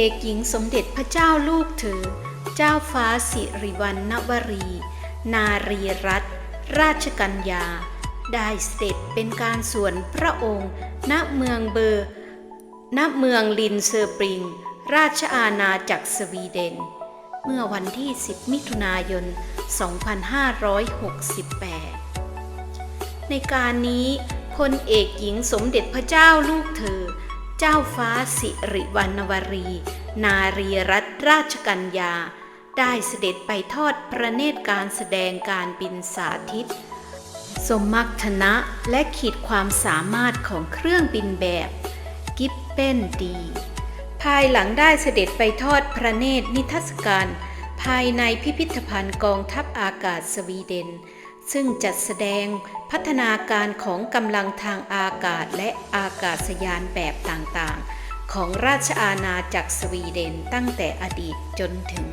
เอกหญิงสมเด็จพระเจ้าลูกเธอ เจ้าฟ้าสิริวัณณวรี นารีรัตนราชกัญญา ได้เสด็จเป็นการส่วนพระองค์ ณ เมืองเบอร์ ณ เมืองลินเซอร์ปริง ราชอาณาจักรสวีเดน เมื่อวันที่ 10 มิถุนายน 2568 ในการนี้พลเอกหญิงสมเด็จพระเจ้าลูกเธอ เจ้าฟ้าสิริวัณวรี นารีรัตนราชกัญญา ได้เสด็จไปทอดพระเนตรการแสดงการบินสาธิต สมมักธนะและขีดความสามารถของเครื่องบินแบบ กิปเป็นดี ภายหลังได้เสด็จไปทอดพระเนตรนิทรรศการ ภายในพิพิธภัณฑ์กองทัพอากาศสวีเดน ซึ่งจัดแสดงพัฒนาการของกำลังทางอากาศและอากาศยานแบบต่างๆ ของราชอาณาจักรสวีเดนตั้งแต่อดีตจนถึง